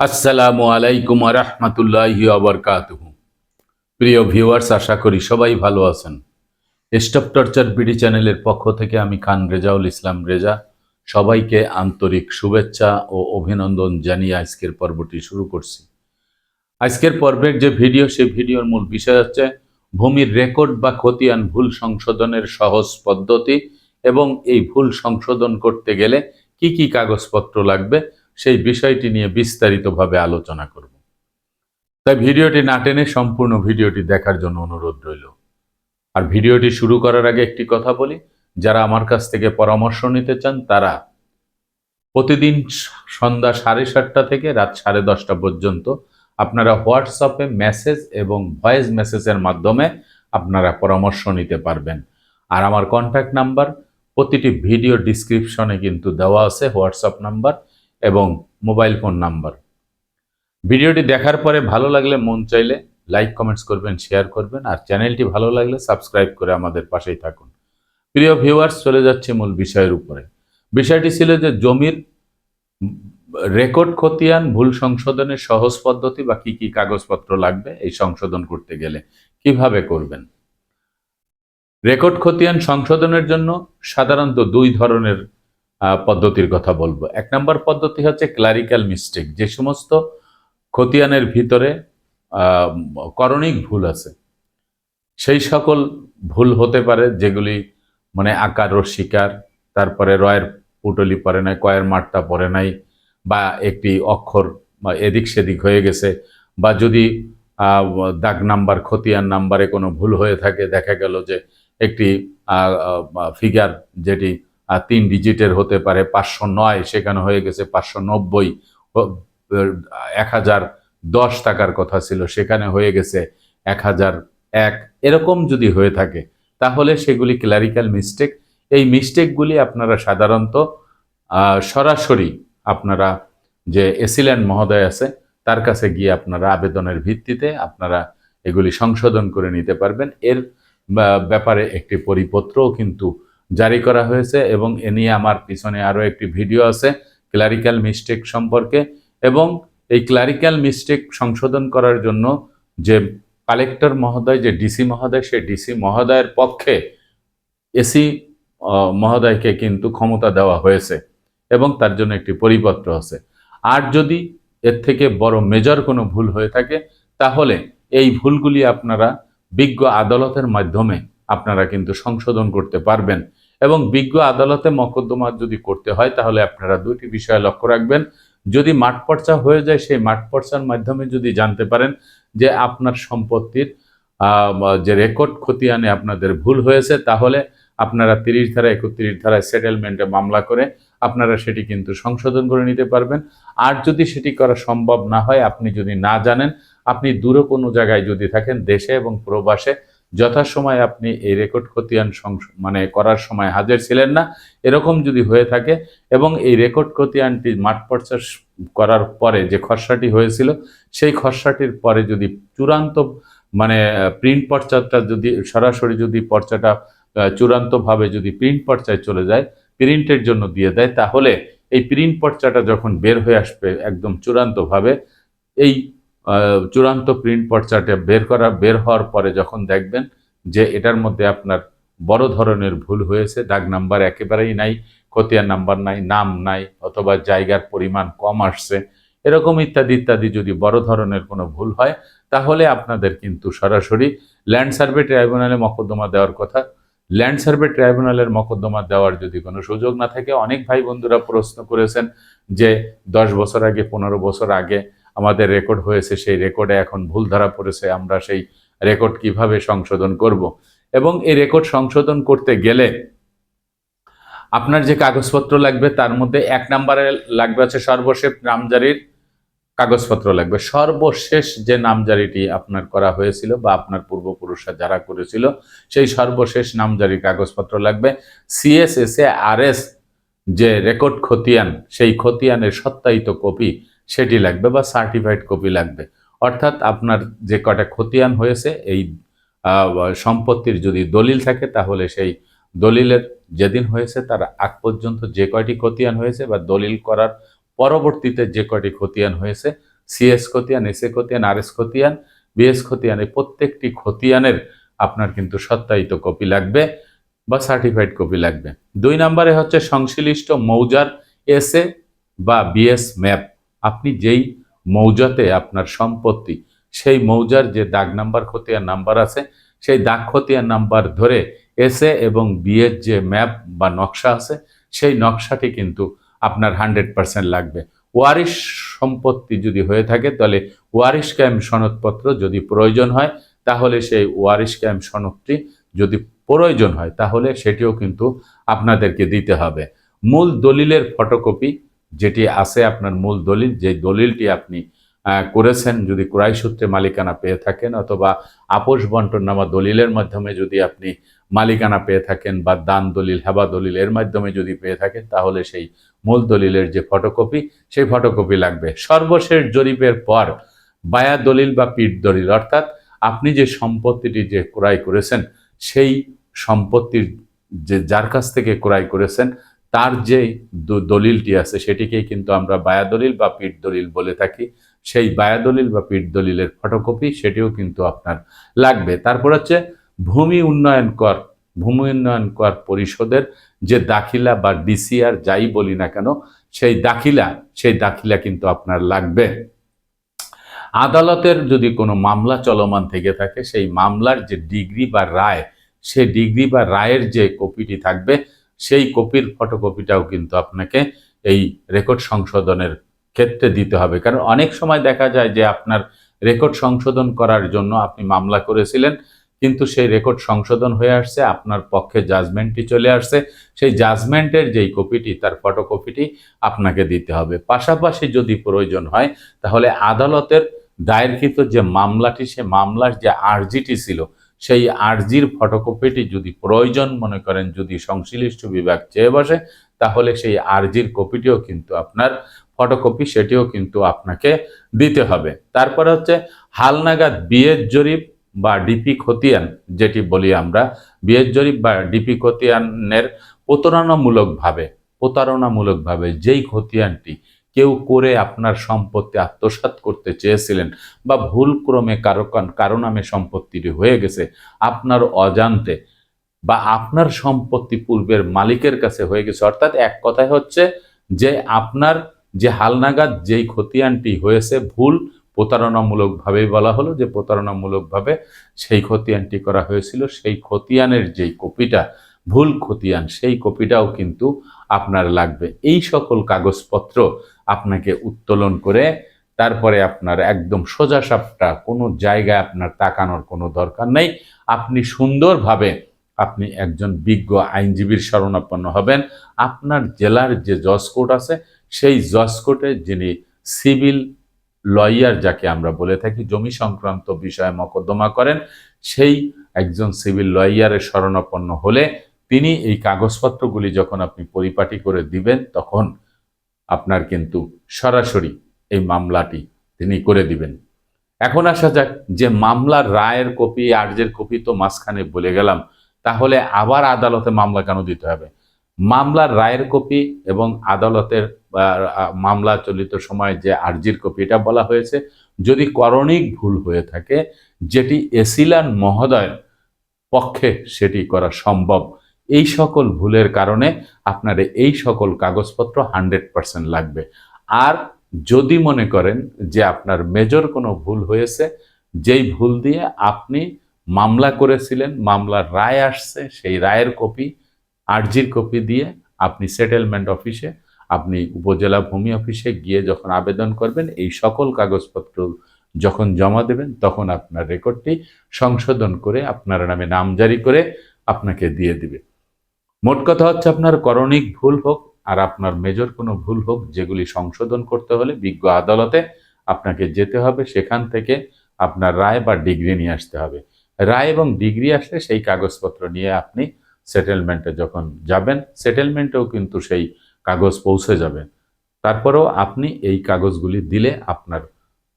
আসসালামু আলাইকুম রহমতুল্লাহি আবরকাতুহ প্রিয় ভিউয়ার্স, আশা করি সবাই ভালো আছেন। স্টপ টর্চার বিডি চ্যানেলের পক্ষ থেকে আমি খান রেজাউল ইসলাম রেজা। সবাইকে আন্তরিক শুভেচ্ছা ও অভিনন্দন জানিয়ে আজকের পর্বটি শুরু করছি। আজকের পর্বের যে ভিডিও সেই ভিডিওর মূল বিষয় হচ্ছে ভূমির রেকর্ড বা খতিয়ান ভুল সংশোধনের সহজ পদ্ধতি এবং এই ভুল সংশোধন করতে গেলে কি কি কাগজপত্র লাগবে সেই বিষয়টি নিয়ে বিস্তারিতভাবে আলোচনা করব। তাই ভিডিওটি না টেনে সম্পূর্ণ ভিডিওটি দেখার জন্য অনুরোধ রইল। আর ভিডিওটি শুরু করার আগে একটি কথা বলি, যারা আমার কাছ থেকে পরামর্শ নিতে চান, তারা প্রতিদিন সন্ধ্যা সাড়ে সাতটা থেকে রাত সাড়ে দশটা পর্যন্ত আপনারা হোয়াটসঅ্যাপে মেসেজ এবং ভয়েস মেসেজের মাধ্যমে আপনারা পরামর্শ নিতে পারবেন। আর আমার কন্ট্যাক্ট নাম্বার প্রতিটি ভিডিও ডিসক্রিপশনে কিন্তু দেওয়া আছে হোয়াটসঅ্যাপ নাম্বার। এবং মোবাইল ফোন নাম্বার। ভিডিওটি দেখার পরে ভালো লাগলে মন চাইলে লাইক, কমেন্টস করবেন, শেয়ার করবেন, আর চ্যানেলটি ভালো লাগলে সাবস্ক্রাইব করে আমাদের পাশেই থাকুন। প্রিয় ভিউয়ার্স, চলে যাচ্ছে মূল বিষয়ের উপরে। বিষয়টি ছিল যে জমির রেকর্ড খতিয়ান, ভুল সংশোধনের সহজ পদ্ধতি বা কি কি কাগজপত্র লাগবে, এই সংশোধন করতে গেলে কীভাবে করবেন? রেকর্ড খতিয়ান সংশোধনের জন্য সাধারণত দুই ধরনের পদ্ধতির কথা বলব। এক নম্বর পদ্ধতি হচ্ছে ক্লারিক্যাল মিস্টেক যে সমস্ত খতিয়ানের ভিতরে করণিক ভুল আছে, সেই সকল ভুল হতে পারে, যেগুলি মানে আকার ও শিকার, তারপরে রয়ের পুটলি পড়ে নাই, কয়ের মাঠটা পড়ে নাই, বা একটি অক্ষর বা এদিক সেদিক হয়ে গেছে, বা যদি দাগ নাম্বার, খতিয়ান নাম্বারে কোনো ভুল হয়ে থাকে, দেখা গেল যে একটি ফিগার যেটি তিন ডিজিটের হতে পারে পাঁচশো নয়, সেখানে হয়ে গেছে পাঁচশো নব্বই এক হাজার দশ টাকার কথা ছিল, সেখানে হয়ে গেছে এক হাজার এক। এরকম যদি হয়ে থাকে, তাহলে সেগুলি ক্লারিক্যাল মিস্টেক এই মিস্টেকগুলি আপনারা সাধারণত সরাসরি আপনারা যে এসিল্যান্ড মহোদয় আছে, তার কাছে গিয়ে আপনারা আবেদনের ভিত্তিতে আপনারা এগুলি সংশোধন করে নিতে পারবেন। এর ব্যাপারে একটি পরিপত্রও কিন্তু জারি করা হয়েছে এবং এ নিয়ে আমার পিছনে আরও একটি ভিডিও আছে ক্লারিক্যাল মিস্টেক সম্পর্কে। এবং এই ক্লারিক্যাল মিস্টেক সংশোধন করার জন্য যে কালেক্টর মহোদয়, যে ডিসি মহোদয়, সেই ডিসি মহোদয়ের পক্ষে এসি মহোদয়কে কিন্তু ক্ষমতা দেওয়া হয়েছে এবং তার জন্য একটি পরিপত্র আছে। আর যদি এর থেকে বড় মেজর কোনো ভুল হয়ে থাকে, তাহলে এই ভুলগুলি আপনারা বিজ্ঞ আদালতের মাধ্যমে আপনারা কিন্তু সংশোধন করতে পারবেন। এবং বিজ্ঞ আদালতে মকদ্দমা যদি করতে হয়, তাহলে আপনারা দুটি বিষয় লক্ষ্য রাখবেন। যদি মাঠ পর্চা হয়ে যায়, সেই মাঠ পর্চার মাধ্যমে যদি জানতে পারেন যে আপনার সম্পত্তির যে রেকর্ড খতিয়ানে আপনাদের ভুল হয়েছে, তাহলে আপনারা তিরিশ ধারা, একত্রিশ ধারায় সেটেলমেন্টে মামলা করে আপনারা সেটি কিন্তু সংশোধন করে নিতে পারবেন। আর যদি সেটি করা সম্ভব না হয়, আপনি যদি না জানেন, আপনি দূরে কোনো জায়গায় যদি থাকেন, দেশে এবং প্রবাসে যথাসময়ে আপনি এই রেকর্ড খতিয়ান মানে করার সময় হাজির ছিলেন না, এরকম যদি হয়ে থাকে এবং এই রেকর্ড খতিয়ানটি মাঠ পর্চা করার পরে যে খসড়াটি হয়েছিল, সেই খসড়াটির পরে যদি চূড়ান্ত মানে প্রিন্ট পর্চাটা যদি সরাসরি যদি পর্চাটা চূড়ান্তভাবে যদি প্রিন্ট পর্চায় চলে যায় প্রিন্টের জন্য দিয়ে দেয়, তাহলে এই প্রিন্ট পর্চাটা যখন বের হয়ে আসবে একদম চূড়ান্তভাবে, এই চূড়ান্ত প্রিন্ট পর্চাটা বের করা, বের হওয়ার পরে যখন দেখবেন যে এটার মধ্যে আপনার বড় ধরনের ভুল হয়েছে, দাগ নাম্বার একেবারেই নাই, খতিয়ান নাম্বার নাই, নাম নাই, অথবা জায়গার পরিমাণ কম আসছে, এরকম ইত্যাদি ইত্যাদি যদি বড় ধরনের কোনো ভুল হয়, তাহলে আপনাদের কিন্তু সরাসরি ল্যান্ড সার্ভে ট্রাইব্যুনালে মকদ্দমা দেওয়ার কথা। ল্যান্ড সার্ভে ট্রাইব্যুনালের মকদ্দমা দেওয়ার যদি কোনো সুযোগ না থাকে, অনেক ভাই বন্ধুরা প্রশ্ন করেছেন যে দশ বছর আগে, পনেরো বছর আগে আমাদের রেকর্ড হয়েছে, সেই রেকর্ডে এখন ভুল ধরা পড়েছে, আমরা সেই রেকর্ড কীভাবে সংশোধন করব? এবং এই রেকর্ড সংশোধন করতে গেলে আপনার যে কাগজপত্র লাগবে, তার মধ্যে এক নম্বরে লাগবে আছে সর্বশেষ নামজারির কাগজপত্র লাগবে। সর্বশেষ যে নামজারিটি আপনার করা হয়েছিল বা আপনার পূর্বপুরুষরা যারা করেছিল, সেই সর্বশেষ নামজারির কাগজপত্র লাগবে। সিএসএসএ আরএস যে রেকর্ড খতিয়ান, সেই খতিয়ানের সত্যায়িত কপি সেটি লাগবে বা সার্টিফাইড কপি লাগবে। অর্থাৎ আপনার যে কটা খতিয়ান হয়েছে, এই সম্পত্তির যদি দলিল থাকে, তাহলে সেই দলিলের যেদিন হয়েছে, তার আগ পর্যন্ত যে কয়টি খতিয়ান হয়েছে বা দলিল করার পরবর্তীতে যে কয়টি খতিয়ান হয়েছে সিএস খতিয়ান এস এ খতিয়ান আর এস খতিয়ান বিএস খতিয়ান, এই প্রত্যেকটি খতিয়ানের আপনার কিন্তু সত্যায়িত কপি লাগবে বা সার্টিফাইড কপি লাগবে। দুই নম্বরে হচ্ছে সংশ্লিষ্ট মৌজার এস এ বা বিএস ম্যাপ আপনি যেই মৌজাতে আপনার সম্পত্তি, সেই মৌজার যে দাগ নাম্বার খতিয়ার নাম্বার আছে, সেই দাগ খতিয়ার নাম্বার ধরে এসএ এবং বিয়ের যে ম্যাপ বা নকশা আছে, সেই নকশাটি কিন্তু আপনার হান্ড্রেড পার্সেন্ট লাগবে। ওয়ারিশ সম্পত্তি যদি হয়ে থাকে, তাহলে ওয়ারিশ ক্যাম্প সনদপত্র যদি প্রয়োজন হয়, তাহলে সেই ওয়ারিশ ক্যাম্প সনদটি যদি প্রয়োজন হয়, তাহলে সেটিও কিন্তু আপনাদেরকে দিতে হবে। মূল দলিলের ফটোকপি যেটি আছে আপনার মূল দলিল, যে দলিলটি আপনি করেছেন যদি ক্রয় সূত্রে মালিকানা পেয়ে থাকেন অথবা আপোষ বন্টননামা দলিলের মাধ্যমে যদি আপনি মালিকানা পেয়ে থাকেন বা দান দলিল, হেবা দলিল এর মাধ্যমে যদি পেয়ে থাকেন, তাহলে সেই মূল দলিলের যে ফটোকপি, সেই ফটোকপি লাগবে। সর্বশেষ জরিপের পর বায়া দলিল বা পিঠ দলিল, অর্থাৎ আপনি যে সম্পত্তিটি যে ক্রয় করেছেন, সেই সম্পত্তির যে, যার কাছ থেকে ক্রয় করেছেন তার যে দলিলটি আছে, সেটিকেই কিন্তু আমরা বায়া দলিল বা পিঠ দলিল বলে থাকি। সেই বায়া দলিল বা পিঠ দলিলের ফটোকপি সেটিও কিন্তু আপনার লাগবে। তারপর হচ্ছে ভূমি উন্নয়ন কর, ভূমি উন্নয়ন কর পরিষদের যে দাখিলা বা ডিসিআর যাই বলি না কেন, সেই দাখিলা সেই দাখিলা কিন্তু আপনার লাগবে। আদালতের যদি কোনো মামলা চলমান থেকে থাকে, সেই মামলার যে ডিগ্রি বা রায় সেই ডিগ্রি বা রায়ের যে কপিটি থাকবে সেই কপির ফটোকপিটাও কিন্তু আপনাকে এই রেকর্ড সংশোধনের ক্ষেত্রে দিতে হবে। কারণ অনেক সময় দেখা যায় যে আপনার রেকর্ড সংশোধন করার জন্য আপনি মামলা করেছিলেন, কিন্তু সেই রেকর্ড সংশোধন হয়ে আসছে, আপনার পক্ষে জাজমেন্টটি চলে আসছে। সেই জাজমেন্টের যেই কপিটি, তার ফটোকপিটি আপনাকে দিতে হবে। পাশাপাশি যদি প্রয়োজন হয়, তাহলে আদালতের দায়েরকৃত যে মামলাটি, সে মামলার যে আর্জিটি ছিল সেই আর্জির ফটোকপিটি যদি প্রয়োজন মনে করেন, যদি সংশ্লিষ্ট বিভাগ চেয়ে বসে, তাহলে সেই আর্জির কপিটিও কিন্তু আপনার ফটোকপি সেটিও কিন্তু আপনাকে দিতে হবে। তারপরে হচ্ছে হালনাগাদ বিয়ের জরিপ বা ডিপি খতিয়ান, যেটি বলি আমরা। বিয়ের জরিপ বা ডিপি খতিয়ানের প্রতারণামূলকভাবে প্রতারণামূলকভাবে যেই খতিয়ানটি কেউ করে আপনার সম্পত্তি আত্মসাৎ করতে চেয়েছিলেন বা ভুল ক্রমে কারও কারও নামে সম্পত্তিটি হয়ে গেছে, আপনার অজান্তে বা আপনার সম্পত্তি পূর্বের মালিকের কাছে হয়ে গেছে। অর্থাৎ এক কথায় হচ্ছে যে আপনার যে হালনাগাদ, যেই খতিয়ানটি হয়েছে, ভুল প্রতারণামূলকভাবেই বলা হলো যে প্রতারণামূলকভাবে সেই খতিয়ানটি করা হয়েছিল। সেই খতিয়ানের যেই কপিটা, ভুল খতিয়ান, সেই কপিটাও কিন্তু আপনার লাগবে। এই সকল কাগজপত্র আপনাকে উত্তোলন করে তারপরে আপনার একদম সোজা সাপটা কোনো জায়গায় আপনার তাকানোর কোনো দরকার নেই। আপনি সুন্দরভাবে আপনি একজন বিজ্ঞ আইনজীবীর শরণাপন্ন হবেন। আপনার জেলার যে জজ কোর্ট আছে, সেই জজ কোর্টে যিনি সিভিল লয়ার যাকে আমরা বলে থাকি, জমি সংক্রান্ত বিষয়ে মকদ্দমা করেন, সেই একজন সিভিল লয়ারের শরণাপন্ন হলে তিনি এই কাগজপত্রগুলি যখন আপনি পরিপাটি করে দিবেন, তখন আপনার কিন্তু সরাসরি এই মামলাটি তিনি করে দিবেন। এখন আসা যাক, যে মামলার রায়ের কপি আর্জের কপি তো মাঝখানে বলে গেলাম, তাহলে আবার আদালতে মামলা কেন দিতে হবে? মামলার রায়ের কপি এবং আদালতের মামলা চলিত সময় যে আর্জির কপি এটা বলা হয়েছে, যদি করণিক ভুল হয়ে থাকে, যেটি এসিলান মহোদয়ের পক্ষে সেটি করা সম্ভব এই সকল ভুলের কারণে আপনার এই সকল কাগজপত্র হান্ড্রেড পার্সেন্ট লাগবে। আর যদি মনে করেন যে আপনার মেজর কোনো ভুল হয়েছে, যেই ভুল দিয়ে আপনি মামলা করেছিলেন, মামলার রায় আসছে, সেই রায়ের কপি, আর্জির কপি দিয়ে আপনি সেটেলমেন্ট অফিসে আপনি উপজেলা ভূমি অফিসে গিয়ে যখন আবেদন করবেন, এই সকল কাগজপত্র যখন জমা দেবেন, তখন আপনার রেকর্ডটি সংশোধন করে আপনার নামে নামজারি করে আপনাকে দিয়ে দিবে। মোট কথা হচ্ছে আপনার করণিক ভুল হোক আর আপনার মেজর কোনো ভুল হোক, যেগুলি সংশোধন করতে হলে বিজ্ঞ আদালতে আপনাকে যেতে হবে। সেখান থেকে আপনার রায় বা ডিগ্রি নিয়ে আসতে হবে। রায় এবং ডিগ্রি আসলে সেই কাগজপত্র নিয়ে আপনি সেটেলমেন্টে যখন যাবেন সেটেলমেন্টেও কিন্তু সেই কাগজ পৌঁছে যাবে। তারপরেও আপনি এই কাগজগুলি দিলে আপনার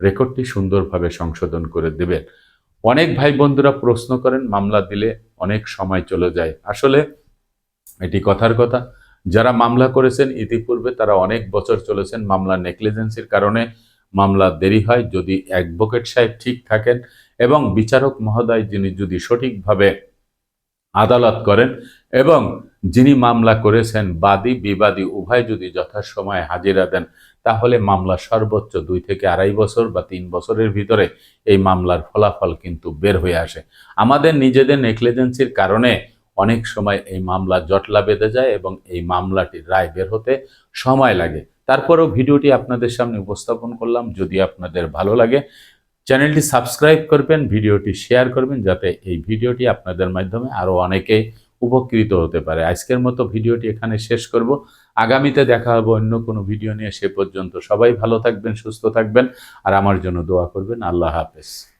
রেকর্ডটি সুন্দরভাবে সংশোধন করে দেবেন। অনেক ভাই বন্ধুরা প্রশ্ন করেন, মামলা দিলে অনেক সময় চলে যায়। আসলে এটি কথার কথা। যারা মামলা করেছেন, ইতিপূর্বে তারা অনেক বছর চলেছেন মামলা নেগলিজেন্সির কারণে। মামলা দেরি হয় যদি অ্যাডভোকেট সাহেব ঠিক থাকেন এবং বিচারক মহোদয় যিনি যদি সঠিকভাবে আদালত করেন এবং যিনি মামলা করেছেন বাদী, বিবাদী, উভয় যদি যথাসময়ে হাজিরা দেন, তাহলে মামলা সর্বোচ্চ দুই থেকে আড়াই বছর বা তিন বছরের ভিতরে এই মামলার ফলাফল কিন্তু বের হয়ে আসে। আমাদের নিজেদের নেগলিজেন্সির কারণে অনেক সময় এই মামলা জটলা বেঁধে যায় এবং এই মামলাটির রায় বের হতে সময় লাগে। তারপরেও ভিডিওটি আপনাদের সামনে উপস্থাপন করলাম। যদি আপনাদের ভালো লাগে, চ্যানেলটি সাবস্ক্রাইব করবেন, ভিডিওটি শেয়ার করবেন, যাতে এই ভিডিওটি আপনাদের মাধ্যমে আরও অনেকে উপকৃত হতে পারে। আজকের মতো ভিডিওটি এখানে শেষ করব। আগামীতে দেখা হবে অন্য কোনো ভিডিও নিয়ে। সে পর্যন্ত সবাই ভালো থাকবেন, সুস্থ থাকবেন, আর আমার জন্য দোয়া করবেন। আল্লাহ হাফেজ।